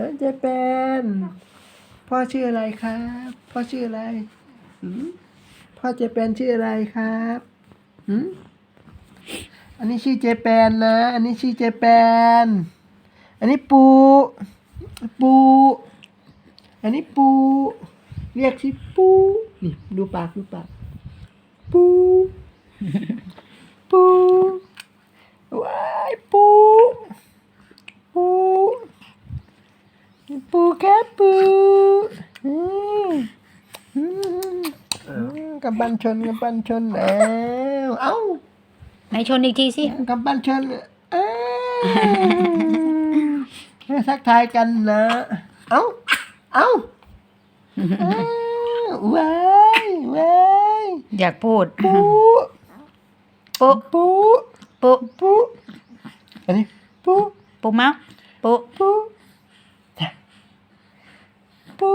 น้องเจแปนพ่อชื่ออะไรครับ พ่อชื่ออะไรหืมพ่อเจแปนชื่ออะไรครับหืมอันนี้ชื่อเจแปนนะ อันนี้ชื่อเจแปน อันนี้ปู ปู อันนี้ปู เรียกสิปู นี่ดูปากดูปาก ปูว้ายปู ปู ปู แค่ปูอืมอืมอืมกำปั้นชนกำปั้นชนแล้วเอ้าไหนชนอีกทีสิกำปั้นชนเอ้ยทักทายกันนะเอ้าเอ้าเอ้าว้ายว้ายอยากพูดปูปุ๊ปูปุ๊ปูอันนี้ปูปุ๊เมาส์ปุ๊ปู ปู